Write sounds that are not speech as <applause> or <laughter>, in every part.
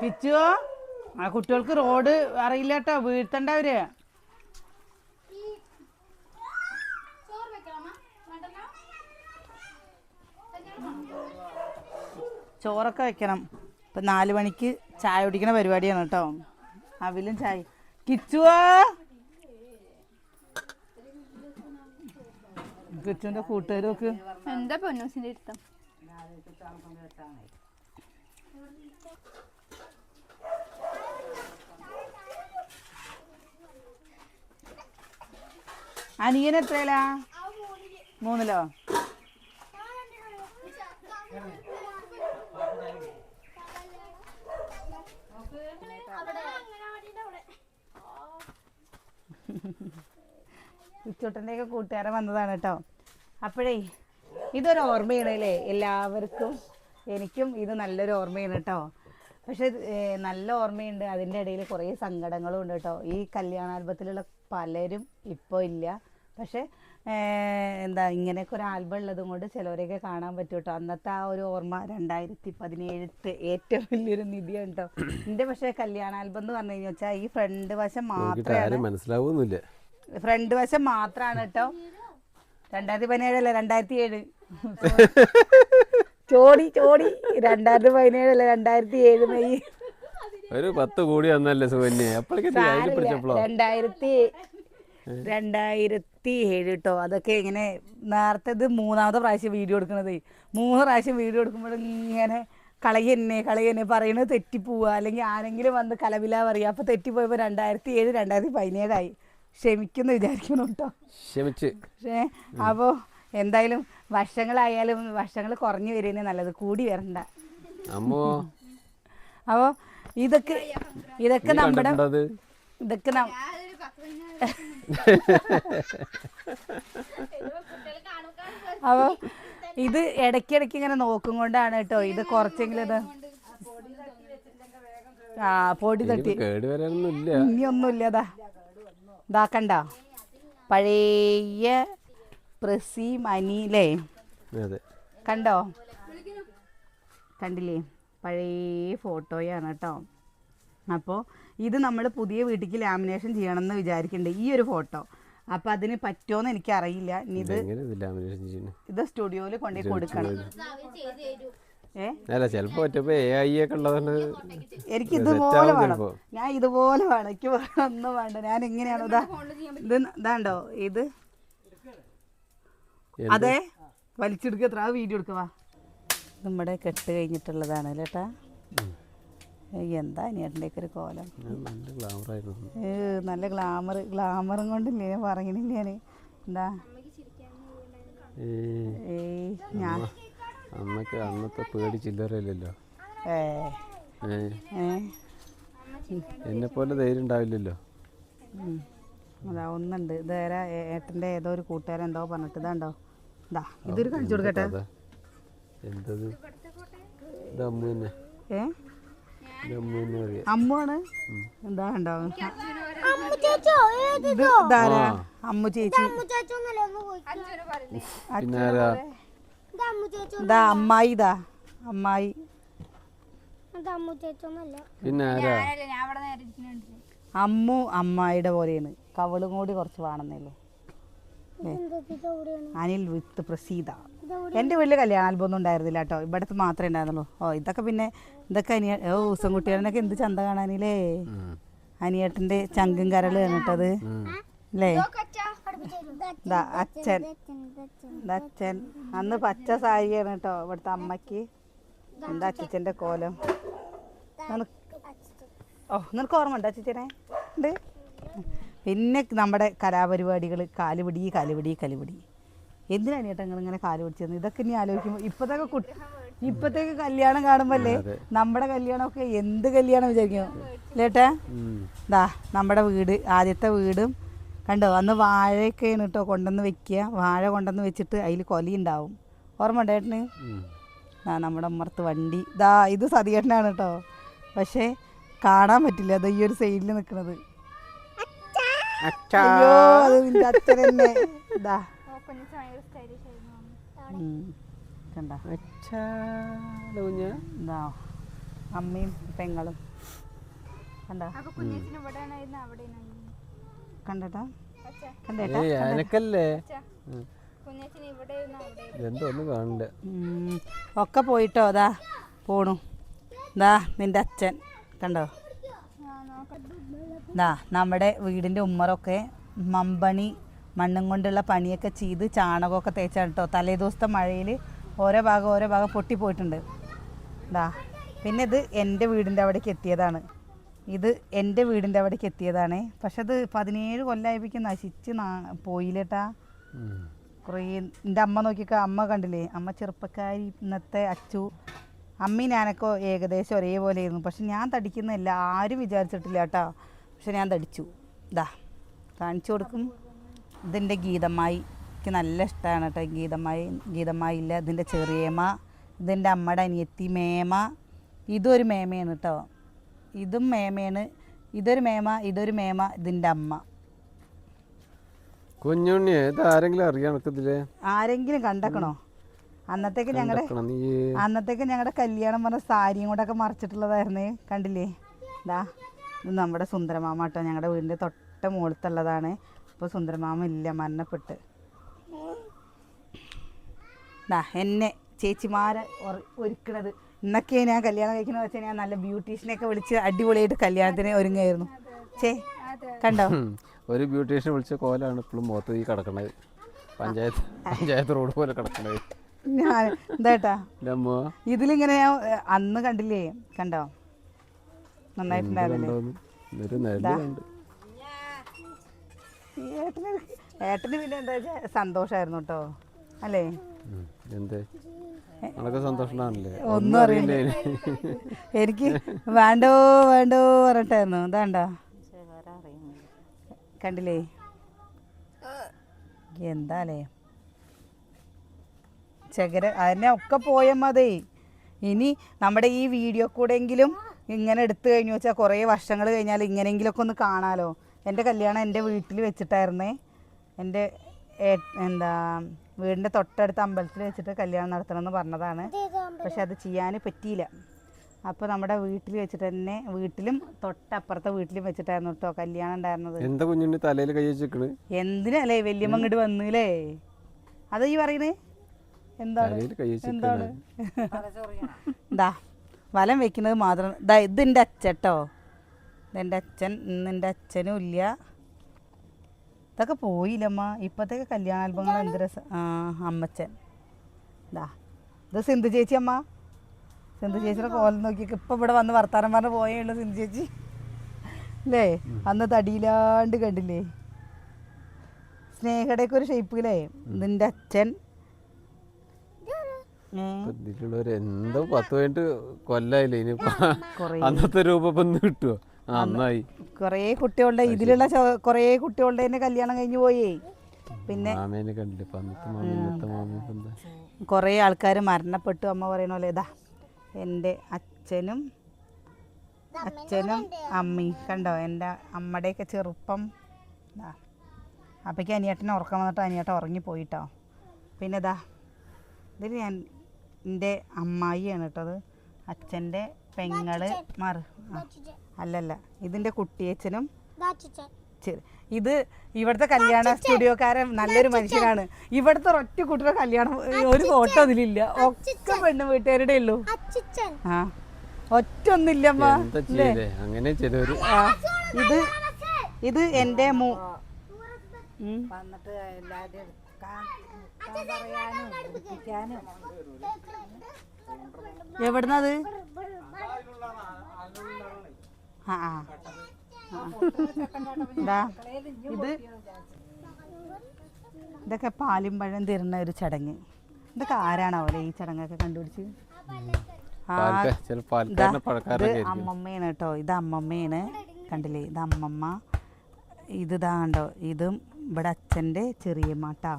കിച്ചുവോ? ആ കുട്ടികൾക്ക് റോഡ് അറിയില്ല കേട്ടോ വീഴ്ത്തണ്ടവര്. ചോറൊക്കെ വെക്കണം. ഇപ്പൊ നാല് മണിക്ക് ചായ കുടിക്കണ പരിപാടിയാണ് കേട്ടോ. അവിലും ചായ. കിച്ചുവോ? കിച്ചുവിന്റെ കൂട്ടുകാരൊക്കെ എന്താ പൊന്നൂസിന്റെ ഇരുത്തം? അനിയൻ എത്രയിലാ? മൂന്നിലോ? ഉച്ചോട്ടന്റെയൊക്കെ കൂട്ടുകാരൻ വന്നതാണ് കേട്ടോ. അപ്പോഴേ ഇതൊരു ഓർമ്മയാണ് അല്ലേ എല്ലാവർക്കും? എനിക്കും ഇത് നല്ലൊരു ഓർമ്മയാണ് കേട്ടോ. പക്ഷെ നല്ല ഓർമ്മയുണ്ട്. അതിന്റെ ഇടയിൽ കുറേ സങ്കടങ്ങളും ഉണ്ട് കേട്ടോ. ഈ കല്യാണാൽബത്തിലുള്ള പലരും ഇപ്പോൾ ഇല്ല. പക്ഷെ എന്താ ഇങ്ങനെയൊക്കെ ഒരു ആൽബം ഉള്ളതും കൊണ്ട് ചിലവരെയൊക്കെ കാണാൻ പറ്റും കേട്ടോ അന്നത്തെ ആ ഒരു ഓർമ്മ രണ്ടായിരത്തി പതിനേഴത്തെ ഏറ്റവും വലിയൊരു നിധിയാണ് കേട്ടോ എന്റെ പക്ഷേ കല്യാണ ആൽബം എന്ന് പറഞ്ഞു കഴിഞ്ഞാൽ വെച്ചാൽ ഈ ഫ്രണ്ട് വശം മാത്രമേ മനസ്സിലാവുന്നില്ല ഫ്രണ്ട് വശം മാത്രമാണ് കേട്ടോ രണ്ടായിരത്തി പതിനേഴല്ല രണ്ടായിരത്തി ഏഴ് ചോടി ചോടി. രണ്ടായിരത്തി പതിനേഴല്ല രണ്ടായിരത്തി ഏഴ് മെയ്. ഒരു പത്ത് കോടി വന്നല്ലേ സുകന്യ. രണ്ടായിരത്തി രണ്ടായിരത്തി ഏഴ് കേട്ടോ അതൊക്കെ ഇങ്ങനെ നേരത്തെ ഇത് മൂന്നാമത്തെ പ്രാവശ്യം വീഡിയോ എടുക്കണത്. മൂന്ന് പ്രാവശ്യം വീഡിയോ എടുക്കുമ്പോൾ ഇങ്ങനെ കളയന്നെ കളയന്നെ പറയണത് തെറ്റിപ്പോവുക അല്ലെങ്കിൽ ആരെങ്കിലും വന്ന് കലവില പറയുക അപ്പോൾ തെറ്റിപ്പോയപ്പോൾ രണ്ടായിരത്തി ഏഴ് രണ്ടായിരത്തി പതിനേഴായി ക്ഷമിക്കുന്നു വിചാരിക്കണം കേട്ടോ ക്ഷമിച്ച്. പക്ഷേ അപ്പോൾ എന്തായാലും വർഷങ്ങളായാലും വർഷങ്ങൾ കുറഞ്ഞു വരുന്നേ നല്ലത്. കൂടി വരണ്ട. അപ്പോ അപ്പോൾ ഇതൊക്കെ ഇതൊക്കെ നമ്മുടെ ഇതൊക്കെ അപ്പോൾ ഇത് ഇടയ്ക്കിടയ്ക്ക് ഇങ്ങനെ നോക്കും കൊണ്ടാണ് കേട്ടോ. ഇത് കുറച്ചെങ്കിലും ഇത് ആ പൊടി തട്ടി. ഇനി ഇനിയൊന്നുമില്ല ഇതാ ഇതാക്കണ്ട പഴയ പ്രസി മനിയിലേ കണ്ടോ? കണ്ടില്ലേ? പഴയ ഫോട്ടോയാണ് കേട്ടോ. അപ്പോൾ ഇത് നമ്മൾ പുതിയ വീട്ടിലേക്ക് ലാമിനേഷൻ ചെയ്യണമെന്ന് വിചാരിക്കുന്നുണ്ട് ഈ ഒരു ഫോട്ടോ. അപ്പൊ അതിന് പറ്റുമോന്ന് എനിക്ക് അറിയില്ല ഇത് എങ്ങനെ ഇത് ലാമിനേഷൻ ചെയ്യുന്നു ഇത് സ്റ്റുഡിയോയിൽ കൊണ്ടുപോയി കൊടുക്കണം. അല്ല ചിലപ്പോ എനിക്ക് ഇത് ഇതുപോലെ വേണം. ഞാൻ ഇതുപോലെ വേണം. എനിക്ക് വേറെ ഒന്നും വേണ്ട. ഞാൻ എങ്ങനെയാണ് ഇതാ ഇത് ഇതാണ്ടോ? ഇത് അതെ? വലിച്ചെടുക്കുക എത്ര? വീഡിയോ എടുക്കുക നമ്മുടെ കെട്ട് കഴിഞ്ഞിട്ടുള്ളതാണ് ഏയ് എന്താ അനിയേട്ടന്റെയൊക്കെ ഒരു കോലം? നല്ല ഏ, നല്ല ഗ്ലാമർ ഗ്ലാമറും കൊണ്ടില്ലേ ഞാൻ പറയണില്ല ഞാൻ എന്താ ഏയ് ഞാൻ അന്നൊക്കെ അന്നത്തെ പേടി ചില്ലറയില്ലല്ലോ. ഏ എന്നെ പോലെ ധൈര്യം ഉണ്ടാവില്ലല്ലോ. അതാ ഒന്നുണ്ട്. ഇത് വേറെ ഏട്ടന്റെ ഏതോ ഒരു കൂട്ടുകാരൻ എന്തോ പറഞ്ഞിട്ട് ഇതാണ്ടോ ഇതാ ഇതൊരു കാണിച്ചു കൊടുക്കട്ടെ? എന്തത്? ഏ ഇത് അമ്മു തന്നെ അറിയാം അമ്മുവാണ്? എന്താ ഉണ്ടാവും അമ്മു ചേച്ചി ഇതാ അമ്മായി ഇതാ. പിന്നെ അമ്മു അമ്മായിയുടെ പോലെയാണ്. കവളും കൂടി കുറച്ച് വേണമെന്നേ അനിൽ വിത്ത് പ്രസീത. എന്റെ വീട്ടിൽ കല്യാണ ആൽബം ഒന്നും ഉണ്ടായിരുന്നില്ല കേട്ടോ. ഇവിടുത്തെ മാത്രമേ ഉണ്ടായിരുന്നുള്ളൂ. ഓ ഇതൊക്കെ പിന്നെ ഇതൊക്കെ അനിയ ഓ ഉസംകുട്ടികളെന്നൊക്കെ എന്ത് ചന്ത കാണാനില്ലേ. അനിയേട്ടന്റെ ചങ്കും കരൾ കണ്ടിട്ടത്. അല്ലേ? ദാ അച്ഛൻ ദാ അച്ഛൻ. അന്ന് പച്ച സാരിയാണ് കേട്ടോ ഇവിടുത്തെ അമ്മയ്ക്ക്. എന്താ അച്ഛന്റെ കോലം? ഓ നിനക്ക് ഓർമ്മ ഉണ്ടോ അച്ഛനെ ഉണ്ട്. പിന്നെ നമ്മുടെ കലാപരിപാടികൾ കാലുപിടി കാലുപിടി കലുപിടി. എന്തിനാണ് ഏട്ടങ്ങൾ ഇങ്ങനെ കാൽ പിടിച്ചത് ഇതൊക്കെ ഇനി ആലോചിക്കുമ്പോൾ ഇപ്പത്തൊക്കെ കുട്ടി ഇപ്പോഴത്തേക്ക് കല്യാണം കാണുമ്പോ അല്ലേ അതെ. നമ്മുടെ കല്യാണമൊക്കെ എന്ത് കല്യാണം വിചാരിക്കും? ലേട്ടാ. ദാ നമ്മുടെ വീട് ആദ്യത്തെ വീടും. കണ്ടോ അന്ന് വാഴയൊക്കെയാണ് കേട്ടോ കൊണ്ടുവന്ന് വെക്കുക. വാഴ കൊണ്ടുവന്ന് വെച്ചിട്ട് അതിൽ കൊലയുണ്ടാവും ഓർമ്മ ഉണ്ടോ ഏട്ടന്? ഉം. നമ്മുടെ അമ്മർത്ത് വണ്ടി. ദാ ഇത് സതിയേട്ടനാണ് കേട്ടോ. പക്ഷേ കാണാൻ പറ്റില്ല. അത് ഈ ഒരു സൈഡിൽ നിൽക്കുന്നത് അയ്യോ അത് നിന്റെ അച്ഛൻ തന്നെ. ഇതാ പൊന്നൂസ് ഭയങ്കര സ്റ്റൈലിഷ് ആയിരുന്നു. കണ്ട? അമ്മയും പെങ്ങളും. കണ്ടോ? കുഞ്ഞേച്ചിന് ഇവിടെ അവിടെ കാണില്ല ഉം. ഒക്കെ പോയിട്ടോ? അതാ പോണു. ദാ നിന്റെ അച്ഛൻ. കണ്ടോ? ദാ നമ്മുടെ വീടിന്റെ ഉമ്മറൊക്കെ മമ്പണി മണ്ണും കൊണ്ടുള്ള പണിയൊക്കെ ചെയ്ത് ചാണകമൊക്കെ തേച്ചാണ് കേട്ടോ തലേ ദിവസത്തെ മഴയിൽ ഓരോ ഭാഗം ഓരോ ഭാഗം പൊട്ടിപ്പോയിട്ടുണ്ട് ദാ പിന്നെ ഇത് എന്റെ വീടിന്റെ അവിടേക്ക് എത്തിയതാണ്. ഇത് എന്റെ വീടിന്റെ അവിടേക്ക് എത്തിയതാണ്. പക്ഷെ അത് പതിനേഴ് കൊല്ലമായിപ്പിക്കും നശിച്ച് പോയില്ലേട്ടാ. കുറേ എന്റെ അമ്മ നോക്കിയൊക്കെ അമ്മ കണ്ടില്ലേ? അമ്മ ചെറുപ്പക്കാരി ഇന്നത്തെ അച്ചു. അമ്മയും ഞാനൊക്കെ ഏകദേശം ഒരേപോലെ ആയിരുന്നു. പക്ഷെ ഞാൻ തടിക്കുന്നില്ല ആരും വിചാരിച്ചിട്ടില്ല കേട്ടോ. പക്ഷെ ഞാൻ തടിച്ചു. ഇതാ കാണിച്ചു കൊടുക്കും. ഇതിന്റെ ഗീതമായി എനിക്ക് നല്ല ഇഷ്ടമാണ് കേട്ടോ ഗീതമായി ഗീതമായില്ല. ഇതിന്റെ ചെറിയമ്മ ഇതിന്റെ അമ്മയുടെ അനിയത്തി മേമ ഇതൊരു മേമയാണ് കേട്ടോ. ഇതും മേമയാണ്. ഇതൊരു മേമ ഇതൊരു മേമ ഇതിന്റെ അമ്മ. കുഞ്ഞുണ്ണിയെ ഇത് ആരെങ്കിലും അറിയാം ഇതിലെ ആരെങ്കിലും കണ്ടക്കണോ? അന്നത്തേക്ക് ഞങ്ങളുടെ അന്നത്തേക്ക് ഞങ്ങളുടെ കല്യാണം പറഞ്ഞ സാരിയും കൂടെ മറച്ചിട്ടുള്ളതായിരുന്നേ കണ്ടില്ലേ? ദാ ഇത് നമ്മുടെ സുന്ദരമാമ കേട്ടോ ഞങ്ങളുടെ വീടിന്റെ തൊട്ട മുകളിലത്തുള്ളതാണ് ഇപ്പോൾ സുന്ദരമാമ ഇല്ല മരണപ്പെട്ട്. ദാ എന്നെ ചേച്ചിമാരെ ഒര- ഒരുക്കണത്. ഇന്നൊക്കെ ഞാൻ കല്യാണം കഴിക്കുന്ന വെച്ചാൽ ഞാൻ നല്ല ബ്യൂട്ടീഷ്യനെയൊക്കെ വിളിച്ച് അടിപൊളിയായിട്ട് കല്യാണത്തിന് ഒരുങ്ങായിരുന്നു ചേ കണ്ടോ. ഒരു ബ്യൂട്ടീഷ്യനെ വിളിച്ച കോലാണ് ഇപ്പോഴും മുഖത്ത് ഈ കിടക്കണത്. പഞ്ചായത്ത് പഞ്ചായത്ത് റോഡ് പോലെ കിടക്കണത്. ഞാൻ അമ്മ. ഇതിലിങ്ങനെ ഞാൻ അന്ന് കണ്ടില്ലേ? കണ്ടോ? നന്നായിട്ടുണ്ടായിരുന്നില്ലേ കണ്ടോന്ന് ഒരു നെല്ല് കണ്ട് ഈ ഏട്ടന് ഏട്ടന് പിന്നെ എന്താ വെച്ചാൽ സന്തോഷമായിരുന്നു കേട്ടോ അല്ലേ? എന്തേ? സന്തോഷമാണല്ലേ ഒന്നും അറിയില്ല. എനിക്ക് വേണ്ടോ വേണ്ടോ പറഞ്ഞിട്ടായിരുന്നു. ഇതാണ്ടോ കണ്ടില്ലേ? എന്താലേ? ചകര അതിനെ ഒക്കെ പോയ മതി ഇനി നമ്മുടെ ഈ വീഡിയോ കൂടെയെങ്കിലും ഇങ്ങനെ എടുത്തു കഴിഞ്ഞു വെച്ചാൽ കുറേ വർഷങ്ങൾ കഴിഞ്ഞാൽ ഇങ്ങനെയെങ്കിലുമൊക്കെ ഒന്ന് കാണാലോ. എന്റെ കല്യാണം എന്റെ വീട്ടിൽ വെച്ചിട്ടായിരുന്നേ. എന്റെ എന്താ വീടിന്റെ തൊട്ടടുത്ത അമ്പലത്തിൽ വെച്ചിട്ട് കല്യാണം നടത്തണമെന്ന് പറഞ്ഞതാണ്. പക്ഷെ അത് ചെയ്യാൻ പറ്റിയില്ല. അപ്പോൾ നമ്മുടെ വീട്ടിൽ വെച്ചിട്ട് തന്നെ വീട്ടിലും തൊട്ടപ്പുറത്തെ വീട്ടിലും വെച്ചിട്ടായിരുന്നു കേട്ടോ കല്യാണം ഉണ്ടായിരുന്നത്. എന്താ തലയിൽ കൈ വെച്ചിരിക്കണ് എന്തിനല്ലേ വല്യമ്മ ഇങ്ങോട്ട് വന്നില്ലേ അത് ഈ പറയണേ എന്താണ്? എന്താണ്? <laughs> ദാ വലം വെക്കുന്നത് മാത്രം. ഇതാ ഇത് എന്റെ അച്ഛട്ടോ ഇതെന്റെ അച്ഛൻ ഇന്ന് എന്റെ അച്ഛനും ഇല്ല. ഇതൊക്കെ പോയില്ലമ്മ. ഇപ്പോഴത്തേക്ക് കല്യാണ ആൽബങ്ങൾ എന്ത് രസം ആ അമ്മച്ചൻ. ഇതാ ഇത് സിന്ധു ചേച്ചി അമ്മ. സിന്ധു ചേച്ചിയുടെ കോലം നോക്കി ഇപ്പം ഇവിടെ വന്ന് വർത്താനം പറഞ്ഞ് പോയേ ഉള്ളൂ സിന്ധു ചേച്ചി. അല്ലേ അന്ന് തടിയിലാണ്ട് കണ്ടില്ലേ? സ്നേഹയുടെയൊക്കെ ഒരു ഷേപ്പ് ഷേപ്പിലേ നിന്റെ അച്ഛൻ. എന്തോ പത്ത് പതിനെട്ട് കൊല്ലായില്ലേ ഇനി അന്നത്തെ രൂപ ഇപ്പൊ കുറേ കുട്ടികളുടെ ഇതിലുള്ള കൊറേ കുട്ടികളുടെ തന്നെ കല്യാണം കഴിഞ്ഞു പോയേ. പിന്നെ കൊറേ ആൾക്കാർ മരണപ്പെട്ടു. അമ്മ പറയണ പോലെ ഇതാ എന്റെ അച്ഛനും അച്ഛനും അമ്മയും കണ്ടോ? എന്റെ അമ്മയുടെയൊക്കെ ചെറുപ്പം. ഇതാ അപ്പോഴേക്ക് അനിയേട്ടനെ ഉറക്കം വന്നിട്ട് അനിയേട്ടൻ ഉറങ്ങിപ്പോയിട്ടോ പിന്നെ ഇതാ ഇതിൽ ഞാൻ എന്റെ അമ്മായിയാണ് കേട്ടത് അച്ഛന്റെ പെങ്ങൾ മാറ്. ആ, അല്ലല്ല ഇതിന്റെ കുട്ടിയച്ഛനും. ഇത് ഇവിടുത്തെ കല്യാണ സ്റ്റുഡിയോക്കാരൻ നല്ലൊരു മനുഷ്യനാണ്. ഇവിടുത്തെ ഒറ്റ കുട്ടിയുടെ കല്യാണം ഒരു ഫോട്ടോ അതിലില്ല. ഒക്കെ പെണ്ണ് വീട്ടുകാരുടെ ഉള്ളൂ. ആ ഒറ്റ അങ്ങനെ ആ, ഇത് ഇത് എന്റെ മൂ ഉം. എവിടുന്നത്? ആ ഇത് ഇതൊക്കെ പാലും പഴം തരുന്ന ഒരു ചടങ്ങ്. ഇതൊക്കെ ആരാണാവല്ലേ ഈ ചടങ്ങൊക്കെ കണ്ടുപിടിച്ച്? ഇതാ, അമ്മമ്മയാണ് കേട്ടോ. ഇത് അമ്മമ്മയാണ്. കണ്ടില്ലേ? ഇത് അമ്മമ്മ. ഇത് ഇതാ കണ്ടോ? ഇതും ഇവിടെ അച്ഛന്റെ ചെറിയമ്മ കേട്ടോ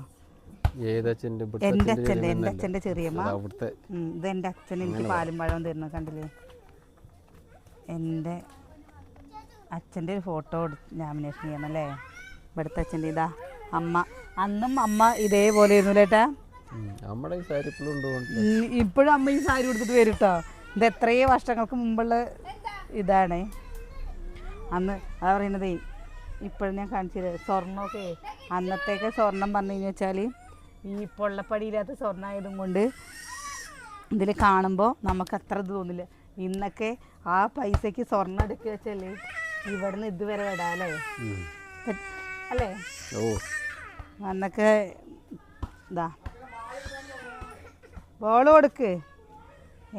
എന്റെ അച്ഛന്റെ? അച്ഛന്റെ എന്റെ ചെറിയമ്മ. അച്ഛന്റെ ഇത് എന്റെ അച്ഛൻ എനിക്ക് പാലും പഴം തരുന്നത് കണ്ടില്ലേ? എന്റെ അച്ഛന്റെ ഒരു ഫോട്ടോ ലാമിനേഷൻ ചെയ്യണം അല്ലേ ഇവിടുത്തെ അച്ഛന്റെ ഇതാ അമ്മ. അന്നും അമ്മ ഇതേപോലെ ആയിരുന്നു ചേട്ടാ സാരി ഇപ്പോഴും അമ്മ ഈ സാരി കൊടുത്തിട്ട് വരും കേട്ടോ ഇത് എത്രയോ വർഷങ്ങൾക്ക് മുമ്പുള്ള ഇതാണ്. അന്ന് അതാ പറയുന്നതേ ഇപ്പോഴും ഞാൻ കാണിച്ചു തരാം സ്വർണമൊക്കെ. അന്നത്തേക്ക് സ്വർണം പറഞ്ഞു കഴിഞ്ഞു വെച്ചാൽ ഈ പൊള്ളപ്പടിയില്ലാത്ത സ്വർണമായതും കൊണ്ട് ഇതിൽ കാണുമ്പോൾ നമുക്ക് അത്ര തോന്നില്ല. ഇന്നൊക്കെ ആ പൈസയ്ക്ക് സ്വർണം എടുക്കുക വെച്ചല്ലേ? ഇവിടുന്ന് ഇതുവരെ വിടാല്ലേ. അല്ലേ? ഓ. അന്നൊക്കെ ഇതാ. ബോൾ കൊടുക്ക്.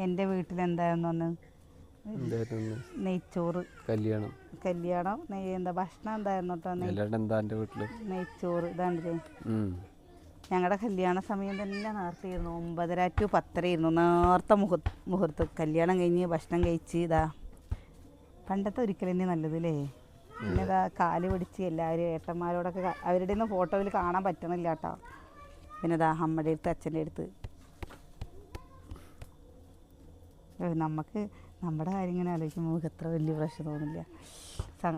എന്റെ എന്തായിരുന്നു? നെയ്ച്ചോറ്. കല്യാണം. കല്യാണം? എന്താ ഭക്ഷണം എന്തായിരുന്നു കേട്ടോ വീട്ടിൽ? നെയ്ച്ചോറ് ഇതാണ്ടില്ലേ. ഞങ്ങളുടെ കല്യാണ സമയം തന്നെ നേർത്തയായിരുന്നു ഒമ്പതര ടു ഇരുന്നു നേർത്ത മുഹൂർത്തം മുഹൂർത്തം. കല്യാണം കഴിഞ്ഞ് ഭക്ഷണം കഴിച്ച് ഇതാ. പണ്ടത്തെ ഒരിക്കൽ തന്നെ നല്ലത് അല്ലേ പിന്നെ ഇതാ കാൽ പിടിച്ച് എല്ലാവരും ഏട്ടന്മാരോടൊക്കെ അവരുടെ ഒന്നും ഫോട്ടോയിൽ കാണാൻ പറ്റണില്ല കേട്ടോ. പിന്നെ ഇതാ അമ്മയുടെ അടുത്ത് അച്ഛന്റെ അടുത്ത്. നമുക്ക് നമ്മുടെ കാര്യം ഇങ്ങനെ ആലോചിക്കുമ്പോൾ നമുക്ക് എത്ര വലിയ പ്രശ്നം തോന്നില്ല.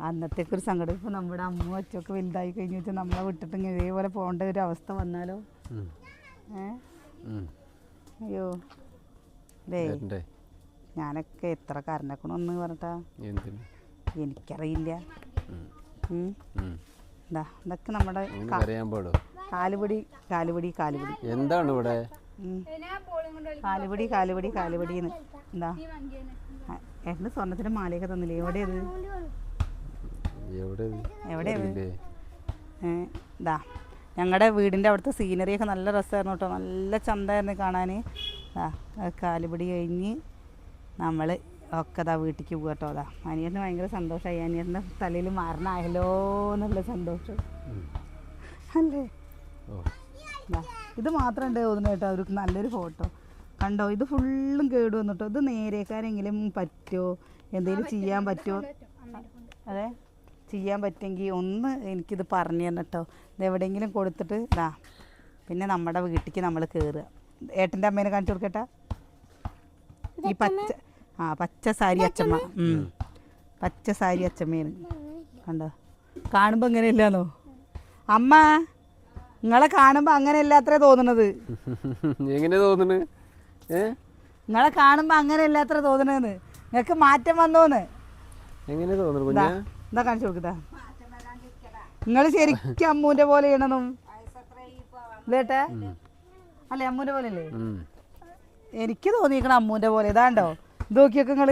അന്നത്തേക്കൊരു സങ്കടം. ഇപ്പോൾ നമ്മുടെ അമ്മയും അച്ഛനൊക്കെ വലുതായി കഴിഞ്ഞ് വെച്ചാൽ നമ്മളെ വിട്ടിട്ട് ഇങ്ങനെ ഇതേപോലെ പോകേണ്ട ഒരു അവസ്ഥ വന്നാലോ? ഏ? അയ്യോ. വരണ്ടേ ഞാനൊക്കെ എത്ര കരഞ്ഞക്കണമെന്ന് പറഞ്ഞിട്ടാ? എനിക്കറിയില്ല. എന്താ. ഇതൊക്കെ നമ്മുടെ കാലുപിടി കാലുപിടി കാലുപിടി. എന്താണ് ഇവിടെ? കാലുപിടി കാലുപിടി കാലുപിടി എന്താ എന്റെ സ്വർണത്തിന്റെ മാലയൊക്കെ തന്നില്ലേ? എവിടെയത്? എവിടെയത്? ഇതാ ഞങ്ങളുടെ വീടിന്റെ അവിടുത്തെ സീനറിയൊക്കെ നല്ല രസമായിരുന്നു കേട്ടോ. നല്ല ചന്തമായിരുന്നു കാണാൻ കാലുപിടി കഴിഞ്ഞ് നമ്മൾ ഒക്കെ അതാ വീട്ടിലേക്ക് പോകുക കേട്ടോ അതാ അനിയന് ഭയങ്കര സന്തോഷമായി അനിയന്റെ തലയിൽ മരണമായല്ലോ എന്നുള്ള സന്തോഷം. അല്ലേ? ഇത് മാത്രം ഉണ്ട് തോന്നുന്നു കേട്ടോ അവർക്ക് നല്ലൊരു ഫോട്ടോ. കണ്ടോ ഇത് ഫുള്ളും കേട് വന്നിട്ടോ. ഇത് നേരേക്കാരെങ്കിലും പറ്റുമോ എന്തെങ്കിലും ചെയ്യാൻ പറ്റുമോ അതെ? ചെയ്യാൻ പറ്റുമെങ്കിൽ ഒന്ന് എനിക്കിത് പറഞ്ഞു തരണം കേട്ടോ ഇത് എവിടെയെങ്കിലും കൊടുത്തിട്ട് ഇതാ പിന്നെ നമ്മുടെ വീട്ടിലേക്ക് നമ്മൾ കയറുക ഏട്ടന്റെ അമ്മേനെ കാണിച്ചു കൊടുക്കട്ടെ? ഈ പച്ച ആ പച്ച സാരി അച്ചമ്മ. പച്ച സാരി അച്ചമ്മയാണ് കണ്ടോ? കാണുമ്പോൾ എങ്ങനെയില്ലാന്നോ അമ്മ നിങ്ങളെ കാണുമ്പോൾ അങ്ങനെയല്ല അത്രേ തോന്നണത്. എങ്ങനെ തോന്നണ്? നിങ്ങളെ കാണുമ്പോൾ അങ്ങനെയല്ല അത്ര തോന്നണെന്ന്. നിങ്ങൾക്ക് മാറ്റം വന്നോന്ന്. എങ്ങനെ തോന്നുന്നു കുഞ്ഞാ? എന്താ കാണിച്ചു കൊടുക്കട്ടെ നിങ്ങൾ ശരിക്കും അമ്മൂന്റെ പോലെ ചെയ്യണമെന്നും ഇതേട്ടെ? അല്ലേ അമ്മൂന്റെ പോലെ അല്ലേ. എനിക്ക് തോന്നിയിരിക്കണം അമ്മൂന്റെ പോലെ. ഇതാണ്ടോ? ഇത് നോക്കിയൊക്കെ നിങ്ങൾ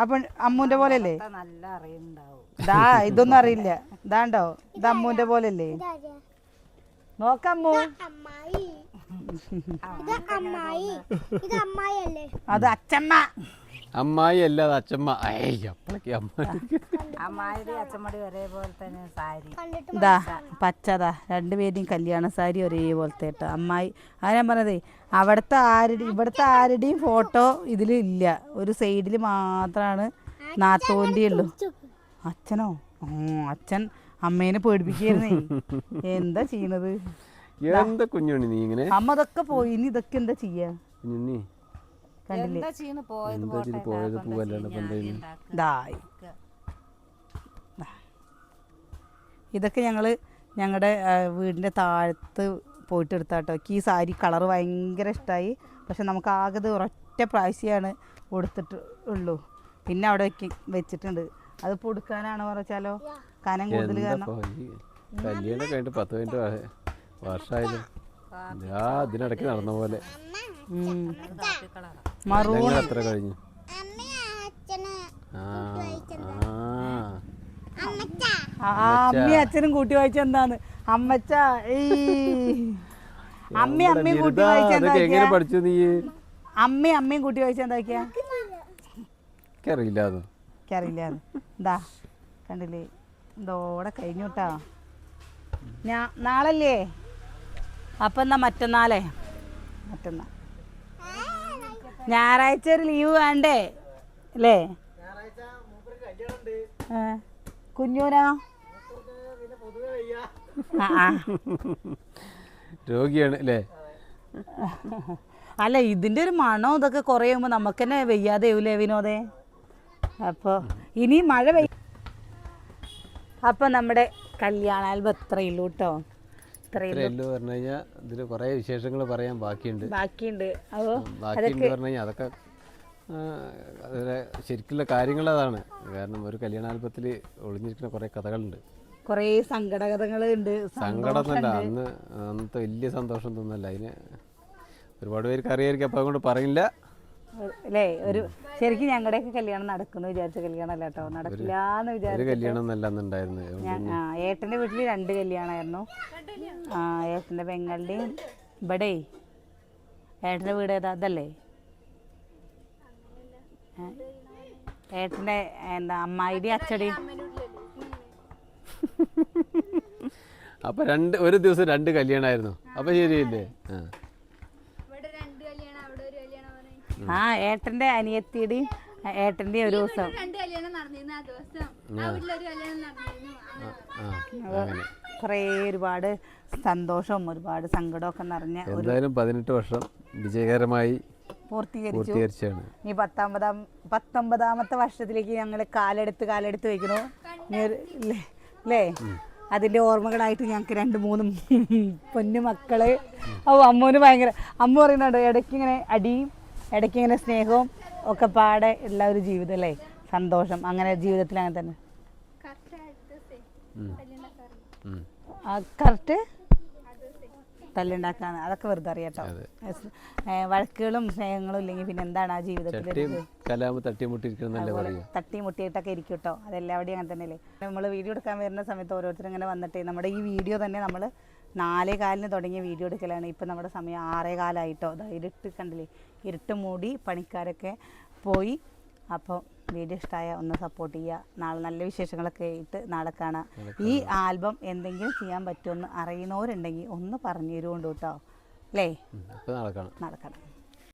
അപ്പൊ അമ്മൂന്റെ പോലെ അല്ലേ നല്ല ദാ ഇതൊന്നും അറിയില്ല. ഇതാണ്ടോ? ഇത് അമ്മൂന്റെ പോലെ അല്ലേ നോക്കമ്മൂ അത് അച്ചമ്മ. അമ്മായി അല്ലാതെ അച്ഛമ്മ. അപ്പളക്ക് അപ്പളേക്ക് അമ്മ അമ്മായിയുടെ അച്ഛമ്മടി ഒരേപോലെ തന്നെ സാരി ഇതാ പച്ചതാ. രണ്ടുപേരുടെയും കല്യാണ സാരി ഒരേപോലത്തെ കേട്ടോ അമ്മായി അത് ഞാൻ പറഞ്ഞതേ അവിടുത്തെ ആരുടെ ഇവിടുത്തെ ആരുടെയും ഫോട്ടോ ഇതിലില്ല ഒരു സൈഡിൽ മാത്രമാണ് നാത്തോന്റെ ഉള്ളു. അച്ഛനോ? ഓ അച്ഛൻ അമ്മേനെ പേടിപ്പിക്കായിരുന്നേ <laughs> എന്താ ചെയ്യണത്? എന്താ കുഞ്ഞുണ്ണി നീ ഇങ്ങനെ? അമ്മ ഇതൊക്കെ പോയി. ഇനി ഇതൊക്കെ എന്താ ചെയ്യാ? കുഞ്ഞുണ്ണി കണ്ടില്ലേ? എന്താ ചെയ്ത് പോയത് ദാ. ഇതൊക്കെ ഞങ്ങൾ ഞങ്ങളുടെ വീടിന്റെ താഴത്ത് പോയിട്ട് എടുത്താട്ടോ എനിക്ക് ഈ സാരി കളർ ഭയങ്കര ഇഷ്ടമായി പക്ഷെ നമുക്ക് ആകെ ഇത് ഒരൊറ്റ പ്രാവശ്യമാണ് കൊടുത്തിട്ട് ഉള്ളൂ. പിന്നെ അവിടെ വെച്ചിട്ടുണ്ട്. അത് പൊടുക്കാനാണ് പറഞ്ഞാലോ? കനം കൂടുതൽ കാരണം. ഇപ്പൊ ഈ കല്യാണം കഴിഞ്ഞിട്ട് പത്ത് മിനിറ്റ് വർഷമായാലും ഇതിനിടയ്ക്ക് നടന്ന പോലെ. ഉം. മറൂൺ ഞങ്ങൾ എത്ര കഴിഞ്ഞു. അമ്മയും അച്ഛനും കൂട്ടി വായിച്ച എന്താന്ന്? അമ്മച്ച ഈ അമ്മയും അമ്മയും കൂട്ടി വായിച്ച എങ്ങനെ എന്താ പഠിച്ചു നീ? അമ്മയും അമ്മയും കൂട്ടി വായിച്ച എന്താക്കിയാ അറിയില്ല എന്താ കണ്ടില്ലേ? ഇതോടെ കഴിഞ്ഞു കേട്ടോ ഞാ നാളല്ലേ? അപ്പം എന്നാ മറ്റന്നാളേ? മറ്റന്നാൾ. ഞായറാഴ്ച ഒരു ലീവ് വേണ്ടേ? അല്ലേ? കുഞ്ഞൂരാ കുഞ്ഞൂനോ? രോഗിയാണ് അല്ലേ? അല്ല ഇതിന്റെ ഒരു മണോ ഇതൊക്കെ കുറയുമ്പോൾ നമുക്ക് തന്നെ വെയ്യാതെ ആവൂലേ വിനോദേ? അപ്പോൾ ഇനി മഴ പെയ്യ അപ്പോൾ നമ്മുടെ കല്യാണ ആൽബം കേട്ടോ ഇത്രയേ ഉള്ളൂ. പറഞ്ഞു കഴിഞ്ഞാൽ ഇതിൽ കുറേ വിശേഷങ്ങൾ പറയാൻ ബാക്കിയുണ്ട്. ബാക്കിയുണ്ട്. അപ്പോൾ ബാക്കിയുണ്ട് പറഞ്ഞു കഴിഞ്ഞാൽ അതൊക്കെ അതിലെ ശരിക്കുള്ള കാര്യങ്ങൾ അതാണ്. കാരണം ഒരു കല്യാണാൽബത്തിൽ ഒളിഞ്ഞിരിക്കുന്ന കുറേ കഥകളുണ്ട്. കുറേ സങ്കടകഥകളുണ്ട് സങ്കടം തന്നെ അന്ന് അന്നത്തെ വലിയ സന്തോഷം തോന്നല്ല അതിന് ഒരുപാട് പേർക്ക് അറിയായിരിക്കും. അപ്പം അതുകൊണ്ട് പറയില്ല. അല്ലേ? ഒരു ശരിക്കും ഞങ്ങളുടെയൊക്കെ കല്യാണം നടക്കുന്നു വിചാരിച്ച കല്യാണം അല്ല കേട്ടോ നടക്കില്ല എന്ന് വിചാരിച്ചു ഏട്ടന്റെ വീട്ടിൽ രണ്ട് കല്യാണമായിരുന്നു. ആ ഏട്ടന്റെ പെങ്ങളുടെയും ഇവിടെ. ഏട്ടന്റെ വീട് ഏതാ? അതല്ലേ? ഏട്ടന്റെ ഏട്ടന്റെ എന്താ അമ്മായിടി അച്ചടി അപ്പൊ രണ്ട് ഒരു ദിവസം രണ്ട് കല്യാണമായിരുന്നു. അപ്പൊ ശരിയല്ലേ? ആ. ആ ഏട്ടന്റെ അനിയത്തിയുടെയും ഏട്ടന്റെ ഒരു ദിവസം. രണ്ട് കല്യാണം നടന്നിരുന്നു ദിവസം. ആ വീട്ടിലൊരു കല്യാണം നടന്നിരുന്നു. ആ കുറേ ഒരുപാട് സന്തോഷവും ഒരുപാട് സങ്കടമൊക്കെ നിറഞ്ഞ എന്തായാലും പതിനെട്ട് വർഷം വിജയകരമായി പൂർത്തീകരിച്ചു. പൂർത്തീകരിച്ചാണ്. ഇനി പത്തൊമ്പതാം പത്തൊമ്പതാമത്തെ വർഷത്തിലേക്ക് ഞങ്ങൾ കാലെടുത്ത് കാലെടുത്ത് വെക്കുന്നു. അല്ലേ അതിന്റെ ഓർമ്മകളായിട്ട് ഞങ്ങൾക്ക് രണ്ട് മൂന്നും <laughs> പൊന്നു മക്കൾ. ഓ അമ്മൂന് ഭയങ്കര അമ്മ പറയുന്നുണ്ട് ഇടയ്ക്ക് ഇങ്ങനെ അടിയും ഇടയ്ക്ക് ഇങ്ങനെ സ്നേഹവും ഒക്കെ പാടെ ഉള്ള ഒരു ജീവിതം അല്ലേ? സന്തോഷം. അങ്ങനെ ജീവിതത്തിൽ അങ്ങനെ തന്നെ. കറക്റ്റ് തല്ലുണ്ടാക്കാന്ന്. അതൊക്കെ വെറുതെ അറിയാട്ടോ. വഴക്കുകളും സ്നേഹങ്ങളും ഇല്ലെങ്കിൽ പിന്നെ എന്താണ് ആ ജീവിതത്തിൽ തട്ടിമുട്ടിയിട്ടൊക്കെ ഇരിക്കും കേട്ടോ അതെല്ലാവിടെയും അങ്ങനെ തന്നെയല്ലേ? നമ്മൾ വീഡിയോ എടുക്കാൻ വരുന്ന സമയത്ത് ഓരോരുത്തരും ഇങ്ങനെ വന്നിട്ട് നമ്മുടെ ഈ വീഡിയോ തന്നെ നമ്മൾ നാലേ കാലിന് തുടങ്ങിയ വീഡിയോ എടുക്കലാണ്. ഇപ്പം നമ്മുടെ സമയം ആറേ കാലമായിട്ടോ അതാ ഇരുട്ട് കണ്ടില്ലേ? ഇരുട്ട് മൂടി പണിക്കാരൊക്കെ പോയി. അപ്പോൾ വീഡിയോ ഇഷ്ടമായ ഒന്ന് സപ്പോർട്ട് ചെയ്യുക. നാളെ നല്ല വിശേഷങ്ങളൊക്കെ ആയിട്ട് നാളെ കാണാം. ഈ ആൽബം എന്തെങ്കിലും ചെയ്യാൻ പറ്റുമെന്ന് അറിയുന്നവരുണ്ടെങ്കിൽ ഒന്ന് പറഞ്ഞു തരുമുണ്ട് കേട്ടോ? അല്ലേ? നാളെ കാണാം. നാളെ കാണാം.